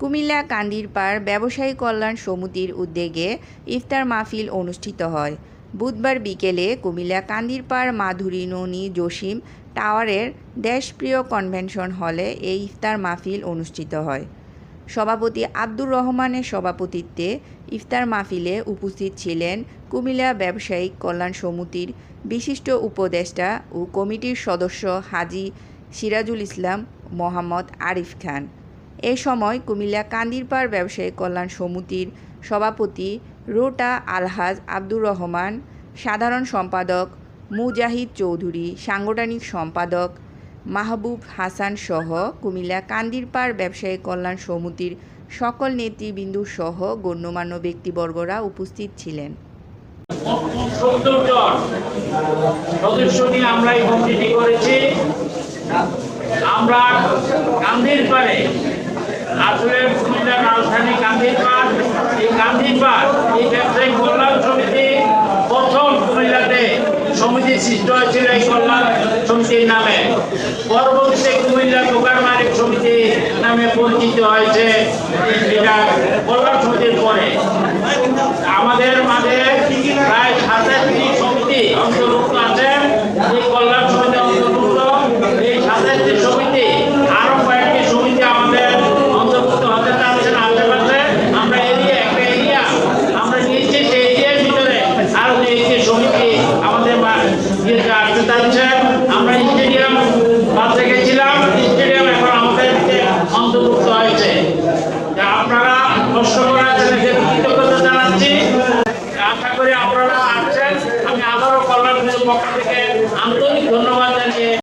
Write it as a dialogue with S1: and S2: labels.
S1: কুমিল্লা কান্দিরপাড় ব্যবসায়ী কল্যাণ সমিতির উদ্যোগে ইফতার মাহফিল অনুষ্ঠিত হয়। বুধবার বিকেলে কুমিল্লা কান্দিরপাড় মাধুরী ননী জসিম টাওয়ারের দেশপ্রিয় কনভেনশন হলে এই ইফতার মাহফিল অনুষ্ঠিত হয়। সভাপতি আব্দুর রহমানের সভাপতিত্বে ইফতার মাহফিলে উপস্থিত ছিলেন কুমিল্লা ব্যবসায়িক কল্যাণ সমিতির বিশিষ্ট উপদেষ্টা ও কমিটির সদস্য হাজি সিরাজুল ইসলাম, মোহাম্মদ আরিফ খান। এ সময় কুমিল্লা কান্দিরপাড় ব্যবসায়ী কল্যাণ সমিতির সভাপতি রোটা আলহাজ আব্দুর রহমান, সাধারণ সম্পাদক মুজাহিদ চৌধুরী, সাংগঠনিক সম্পাদক মাহবুব হাসান সহ কুমিল্লা কান্দিরপাড় ব্যবসায়ী কল্যাণ সমিতির সকল নেতৃবৃন্দু সহ গণ্যমান্য ব্যক্তিবর্গরা উপস্থিত ছিলেন।
S2: আমরা এই করেছি। আমরা আসলে কুমিল্লার রাজধানী গান্ধী পার্ক, এই গান্ধী পার্ক, এই ব্যবসায়িক কল্যাণ সমিতি প্রথম কুমিল্লাতে সমিতি সৃষ্টি হয়েছিল এই কল্যাণ সমিতির নামে। পরবর্তীতে কুমিল্লা দোকান মালিক সমিতি নামে পরিচিত হয়েছে এটা কল্যাণ সমিতির পরে। আমাদের মাঝে প্রায় সাতাশটি সমিতি অন্তর্ভুক্ত আছে। এই কল্যাণ সমিতি অন্তর্ভুক্ত। এই সাতাশটি সমিতি যাচ্ছে আমরা স্টেডিয়াম বাসে গেছিলাম, স্টেডিয়াম এখন আমাদেরকে অন্তর্ভুক্ত হয়েছে। আপনারা কষ্ট করার জন্য কৃতজ্ঞতা জানাচ্ছি। আশা করি আপনারা আসছেন। আমি আবারও কল্যাণ পক্ষ থেকে আন্তরিক ধন্যবাদ জানিয়ে